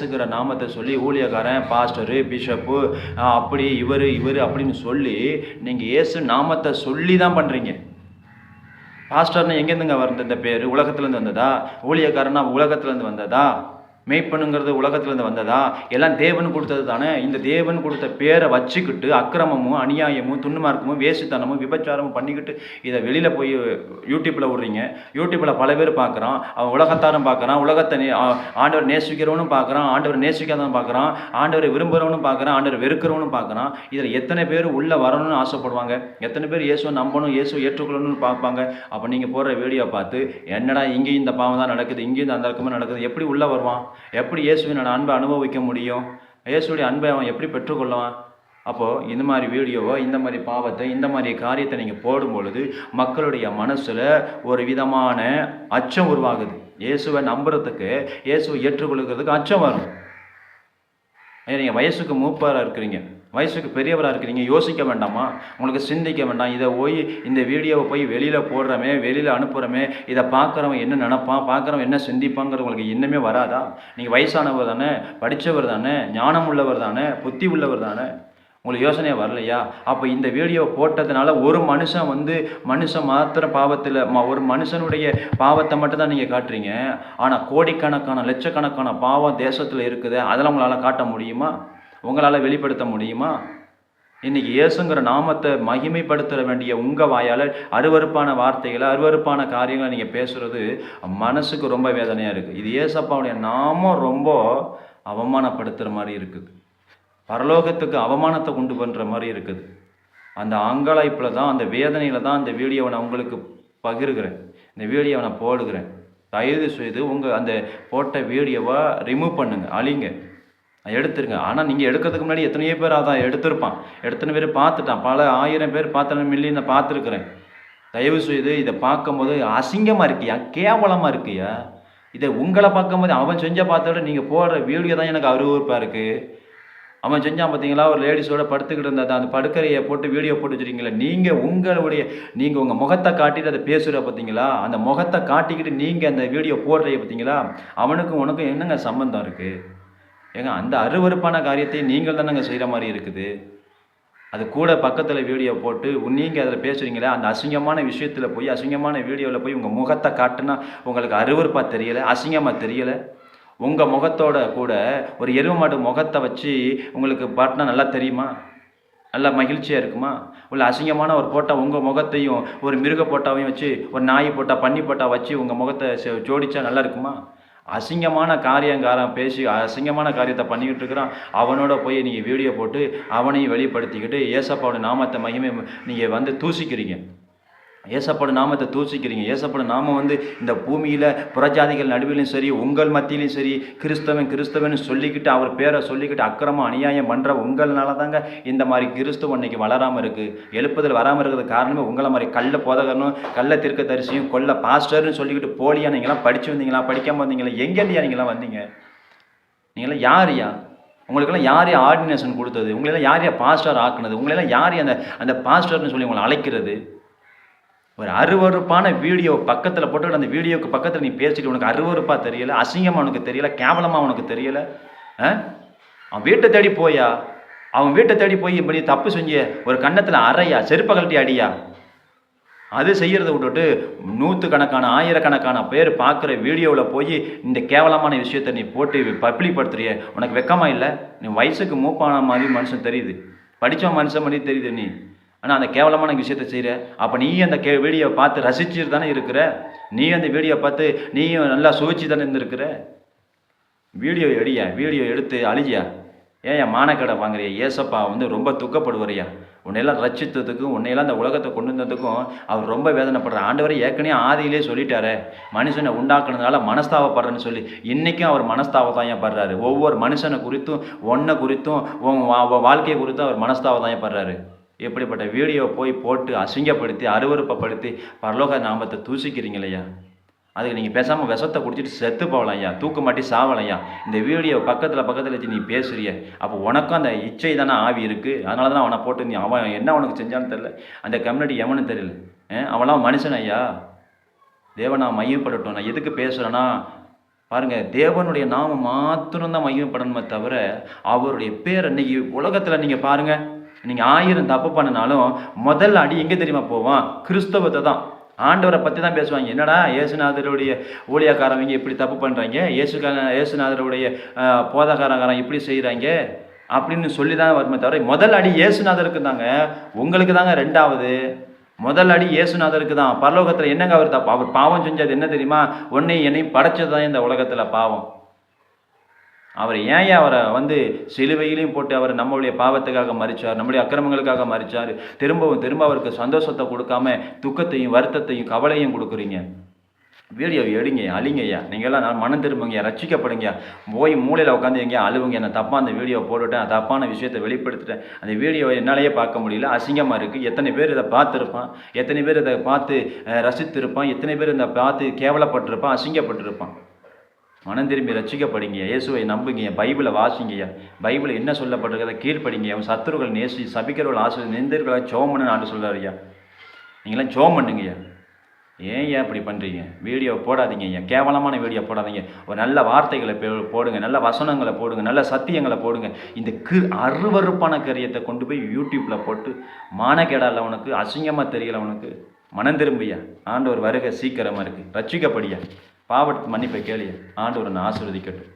இயேசுங்கிற நாமத்தை சொல்லி ஊழியக்காரன் பாஸ்டரு பிஷப்பு அப்படி இவர் இவர் அப்படின்னு சொல்லி நீங்கள் இயேசு நாமத்தை சொல்லி தான் பண்ணுறீங்க பாஸ்டர்னு எங்கேருந்துங்க வருது இந்த பேர்? உலகத்துலேருந்து வந்ததா? ஊழியக்காரனா உலகத்துலேருந்து வந்ததா? மேய்ப்பனுங்கிறது உலகத்துலேருந்து வந்ததா? எல்லாம் தேவன் கொடுத்தது தானே? இந்த தேவன் கொடுத்த பேரை வச்சுக்கிட்டு அக்கிரமமும் அநியாயமும் துன்னுமார்க்கமும் வேசித்தனமும் விபச்சாரமும் பண்ணிக்கிட்டு இதை வெளியில் போய் யூடியூப்பில் விடுறீங்க யூடியூப்பில் பல பேர் பார்க்குறான். அவன் உலகத்தாரும் பார்க்குறான். உலகத்தை ஆண்டவர் நேசிக்கிறவனும் பார்க்குறான். ஆண்டவர் நேசிக்காதவன் பார்க்குறான். ஆண்டவரை விரும்புகிறவனும் பார்க்குறான். ஆண்டவர் வெறுக்கிறவனும் பார்க்குறான். இதில் எத்தனை பேர் உள்ளே வரணும்னு ஆசைப்படுவாங்க? எத்தனை பேர் இயேசுவை நம்பணும் இயேசுவை ஏற்றுக்கொள்ளணும்னு பார்ப்பாங்க? அப்போ நீங்கள் போடுற வீடியோ பார்த்து என்னடா இங்கேயும் இந்த பாவம் தான் நடக்குது இங்கேயும் இந்த அந்த ரக்கமாக நடக்குது எப்படி உள்ளே வருவான்? எப்படி இயேசுவினோட அன்பை அனுபவிக்க முடியும்? இயேசுடைய அன்பை அவன் எப்படி பெற்றுக்கொள்ளுவான் அப்போது இந்த மாதிரி வீடியோவோ இந்த மாதிரி பாவத்தை இந்த மாதிரி காரியத்தை நீங்கள் போடும் பொழுது மக்களுடைய மனசில் ஒரு விதமான அச்சம் உருவாகுது. இயேசுவை நம்புறதுக்கு இயேசுவை ஏற்றுக்கொள்கிறதுக்கு அச்சம் வரும். நீங்கள் வயசுக்கு மூப்பாராக இருக்கிறீங்க. வயசுக்கு பெரியவராக இருக்கிறீங்க யோசிக்க வேண்டாமா? உங்களுக்கு சிந்திக்க வேண்டாம். இதை போய் இந்த வீடியோவை போய் வெளியில் போடுறமே வெளியில் அனுப்புகிறோமே இதை பார்க்குறவன் என்ன நினப்பான் பார்க்குறவன் என்ன சிந்திப்பாங்கிறது உங்களுக்கு இன்னுமே வராதா? நீங்கள் வயசானவர் தானே படித்தவர் தானே ஞானம் உள்ளவர் தானே புத்தி உள்ளவர் தானே. உங்களுக்கு யோசனையே வரலையா? அப்போ இந்த வீடியோ போட்டதுனால ஒரு மனுஷன் வந்து மனுஷன் மாத்திர பாவத்தில் ஒரு மனுஷனுடைய பாவத்தை மட்டும் தான் நீங்கள் காட்டுறீங்க. ஆனால் கோடிக்கணக்கான லட்சக்கணக்கான பாவம் தேசத்தில் இருக்குது. அதெல்லாம் உங்களால் காட்ட முடியுமா? உங்களால் வெளிப்படுத்த முடியுமா? இன்னைக்கு இயேசுங்கிற நாமத்தை மகிமைப்படுத்த வேண்டிய உங்கள் வாயால் அருவருப்பான வார்த்தைகளை அருவருப்பான காரியங்களை நீங்கள் பேசுகிறது மனசுக்கு ரொம்ப வேதனையாக இருக்குது இது ஏசப்பாவுடைய நாமம் ரொம்ப அவமானப்படுத்துகிற மாதிரி இருக்குது. பரலோகத்துக்கு அவமானத்தை கொண்டு பண்ணுற மாதிரி இருக்குது. அந்த அங்கலாய்ப்பில் தான் அந்த வேதனையில் தான் அந்த வீடியோவை நான் உங்களுக்கு பகிர்கிறேன். இந்த வீடியோவை நான் போடுகிறேன். தயவு செய்து உங்கள் அந்த போட்ட வீடியோவை ரிமூவ் பண்ணுங்கள் அழிங்க. எடுத்துருங்க ஆனால் நீங்கள் எடுக்கிறதுக்கு முன்னாடி எத்தனையோ பேர் அதான் எடுத்திருப்பான். எத்தனை பேர் பார்த்துட்டான். பல ஆயிரம் பேர் பார்த்தன மில்லியனை பார்த்துருக்குறேன். தயவு செய்து இதை பார்க்கும்போது அசிங்கமாக இருக்கியா? கேவலமாக இருக்கியா? இதை உங்களை பார்க்கும்போது அவன் செஞ்ச பார்த்த விட நீங்கள் போடுற வீடியோ தான் எனக்கு அருவருப்பாக இருக்குது அவன் செஞ்சான் பார்த்தீங்களா? ஒரு லேடிஸோட படுத்துக்கிட்டு இருந்தது அந்த படுக்கறையை போட்டு வீடியோ போட்டு வச்சுருக்கீங்களா. நீங்கள் உங்களுடைய நீங்கள் உங்கள் முகத்தை காட்டிட்டு அதை பேசுகிற பார்த்தீங்களா? அந்த முகத்தை காட்டிக்கிட்டு நீங்கள் அந்த வீடியோ போடுறீங்க பார்த்தீங்களா? அவனுக்கும் உனக்கும் என்னங்க சம்பந்தம் இருக்குது ஏங்க அந்த அருவருப்பான காரியத்தை நீங்கள் தானேங்க செய்கிற மாதிரி இருக்குது. அது கூட பக்கத்தில் வீடியோ போட்டு நீங்கள் அதில் பேசுகிறீங்களே அந்த அசிங்கமான விஷயத்தில் போய் அசிங்கமான வீடியோவில் போய் உங்கள் முகத்தை காட்டுனா உங்களுக்கு அருவருப்பாக தெரியலை அசிங்கமாக தெரியலை? உங்கள் முகத்தோட கூட ஒரு எருவு மாடு முகத்தை வச்சு உங்களுக்கு பாட்டினா நல்லா தெரியுமா? நல்லா மகிழ்ச்சியாக இருக்குமா? உள்ள அசிங்கமான ஒரு போட்டா உங்கள் முகத்தையும் ஒரு மிருக போட்டாவையும் வச்சு ஒரு நாய் போட்டா பன்னி போட்டா வச்சு உங்கள் முகத்தை செ- ஜோடிச்சா நல்லா இருக்குமா? அசிங்கமான காரியங்காரன் பேசி அசிங்கமான காரியத்தை பண்ணிக்கிட்டு இருக்கிறான். அவனோட போய் நீங்கள் வீடியோ போட்டு அவனையும் வெளிப்படுத்திக்கிட்டு ஏசப்பாவோட நாமத்தை மகிமை நீங்கள் வந்து தூசிக்கிறீங்க. ஏசப்பட நாமத்தை தூசிக்கிறீங்க. ஏசப்பட நாம வந்து இந்த பூமியில் புறஜாதிகள் நடுவிலும் சரி உங்கள் மத்தியிலும் சரி கிறிஸ்தவன் கிறிஸ்தவன் சொல்லிக்கிட்டு அவர் பேரை சொல்லிக்கிட்டு அக்கிரமம் அநியாயம் பண்ணுற உங்கள்னால தாங்க இந்த மாதிரி கிறிஸ்துவ அன்னைக்கு வளராமல் இருக்குது எழுப்புதல் வராமல் இருக்கிறது காரணமே உங்களை மாதிரி கள்ள போதகனும் கள்ள தீர்க்க தரிசியும் கொல்ல பாஸ்டர்னு சொல்லிக்கிட்டு போலியா நீங்களாம் படித்து வந்தீங்களா படிக்காமல் வந்தீங்களா எங்கேயா நீங்களாம் வந்தீங்க? நீங்களாம் யாரையா உங்களுக்கெல்லாம் யார் ஆர்டினேஷன் கொடுத்தது? உங்களெல்லாம் யார் யார் பாஸ்டர் ஆக்குனது? உங்களெல்லாம் யார் அந்த அந்த பாஸ்டர்னு சொல்லி உங்களை அழைக்கிறது? ஒரு அருவருப்பான வீடியோ பக்கத்தில் போட்டு அந்த வீடியோக்கு பக்கத்தில் நீ பேசிட்டு உனக்கு அருவருப்பாக தெரியல அசிங்கமாக உனக்கு தெரியல கேவலமாக உனக்கு தெரியல ஆ? அவன் வீட்டை தேடி போயா? அவன் வீட்டை தேடி போய் இப்படி தப்பு செஞ்சு ஒரு கன்னத்தில் அறையா செருப்பை கழட்டி அடியா? அது செய்கிறத விட்டுட்டு நூற்றுக்கணக்கான ஆயிரக்கணக்கான பேர் பார்க்குற வீடியோவில் போய் இந்த கேவலமான விஷயத்தை நீ போட்டு பப்ளிக்படுத்துறிய? உனக்கு வெக்கமாக இல்லை? நீ வயசுக்கு மூப்பான மாதிரி மனுஷன் தெரியுது. படித்த மனுஷன் மாதிரி தெரியுது நீ. ஆனால் அந்த கேவலமான விஷயத்த செய்கிற அப்போ நீ அந்த கே வீடியோவை பார்த்து ரசிச்சுட்டு தானே இருக்கிற? நீ அந்த வீடியோ பார்த்து நீயும் நல்லா சுவைச்சு தானே இருந்திருக்கிற? வீடியோ எடியா வீடியோ எடுத்து அழியா ஏன் என் மானக்கடை வாங்குறியா? ஏசப்பா வந்து ரொம்ப துக்கப்படுவாரியா? உன்னையெல்லாம் ரச்சித்ததுக்கும் உன்னையெல்லாம் அந்த உலகத்தை கொண்டு வந்ததுக்கும் அவர் ரொம்ப வேதனைப்படுறார். ஆண்டவரை ஏற்கனவே ஆதியிலே சொல்லிட்டாரு. மனுஷனை உண்டாக்குனதுனால மனஸ்தாவப்படுறேன்னு சொல்லி இன்றைக்கும் அவர் மனஸ்தாவதாயம் படுறாரு. ஒவ்வொரு மனுஷனை குறித்தும் ஒன்றை குறித்தும் உன் வா- வாழ்க்கையை குறித்தும் அவர் மனஸ்தாவதாயம் படுறாரு. இப்படிப்பட்ட வீடியோ போய் போட்டு அசிங்கப்படுத்தி அருவருப்பப்படுத்தி பரலோக நாமத்தை தூசிக்கிறீங்களையா அதுக்கு நீங்கள் பேசாமல் விஷத்தை குடிச்சிட்டு செத்து போகலாம் ஐயா. தூக்க மாட்டி சாவலையா இந்த வீடியோ பக்கத்தில் பக்கத்தில் வச்சு நீ பேசுறிய. அப்போ உனக்கும் அந்த இச்சை தானே ஆவி இருக்குது அதனால தான் அவனை போட்டு நீ அவன் என்ன உனக்கு செஞ்சான்னு தெரில அந்த கம்யூனிட்டி எவனும் தெரியல. ஆ, அவன்லாம் மனுஷன் ஐயா. தேவனா மையப்படட்டும். நான் எதுக்கு பேசுகிறேன்னா பாருங்கள் தேவனுடைய நாமம் மாத்திரம்தான் மையப்படணுமே தவிர அவருடைய பேர் இன்னைக்கு உலகத்தில் நீங்கள் பாருங்கள் நீங்கள் ஆயிரம் தப்பு பண்ணினாலும் முதல் அடி எங்கே தெரியுமா போவான்? கிறிஸ்தவத்தை தான். ஆண்டவரை பற்றி தான் பேசுவாங்க. என்னடா இயேசுநாதருடைய ஊழியக்காரவங்க இப்படி தப்பு பண்ணுறாங்க இயேசுக்கார இயேசுநாதருடைய ஆஹ், போதகாரங்காரன் இப்படி செய்கிறாங்க அப்படின்னு சொல்லி தான் வருமே தவிர முதல் அடி இயேசுநாதருக்கு தாங்க உங்களுக்கு தாங்க ரெண்டாவது. முதல் அடி இயேசுநாதருக்கு தான். பரலோகத்தில் என்னங்க அவர் தப்பு? அவர் பாவம் செஞ்சது என்ன தெரியுமா? ஒன்னை என்னையும் படைச்சது தான் இந்த உலகத்தில் பாவம். அவர் ஏன் அவரை வந்து சிலுவையிலையும் போட்டு அவர் நம்மளுடைய பாவத்துக்காக மறிச்சார் நம்முடைய அக்கிரமங்களுக்காக மறிச்சார்? திரும்பவும் திரும்ப அவருக்கு சந்தோஷத்தை கொடுக்காம துக்கத்தையும் வருத்தத்தையும் கவலையும் கொடுக்குறீங்க. வீடியோ எடுங்க அழிங்கய்யா நீங்கள்லாம் நான் மனம் திரும்புங்க ரசிக்கப்படுங்க போய் மூலையில் உட்காந்து எங்கேயா அழுவுங்க. நான் தப்பாக அந்த வீடியோ போட்டுட்டேன். தப்பான விஷயத்தை வெளிப்படுத்திட்டேன். அந்த வீடியோவை என்னாலேயே பார்க்க முடியல. அசிங்கமாக இருக்குது எத்தனை பேர் இதை பார்த்துருப்பான்? எத்தனை பேர் இதை பார்த்து ரசித்திருப்பான்? எத்தனை பேர் இதை பார்த்து கேவலப்பட்டிருப்பான்? அசிங்கப்பட்டிருப்பான். மனம் திரும்பி ரட்சிக்கப்படுங்க இயேசுவை நம்புங்க பைபிளை வாசிங்கய்யா. பைபிள் என்ன சொல்லப்பட்டிருக்கிறத கீழ்ப்படிங்க அவன் சத்துருக்கள் நேசி சபிக்கிறவர்கள் ஆசிரியர் நெந்தர்களாக சோமனு நான் சொல்கிறாருயா நீங்களாம் சோம் பண்ணுங்கய்யா ஏன் ஏன் இப்படி பண்ணுறீங்க வீடியோ போடாதீங்க ஐயா கேவலமான வீடியோ போடாதீங்க. ஒரு நல்ல வார்த்தைகளை போடுங்க. நல்ல வசனங்களை போடுங்க. நல்ல சத்தியங்களை போடுங்க. இந்த கு அருவருப்பான கரியத்தை கொண்டு போய் யூடியூப்பில் போட்டு மானக்கேடால உனக்கு அசிங்கமாக தெரியல உனக்கு மனம் திரும்பியா ஆண்டவர் வருகை சீக்கிரமாக இருக்குது ரட்சிக்கப்படியா பாவத்து மன்னிப்பை கேளியா ஆண்டவர் நான் ஆசீர்வதிக்கட்டும்.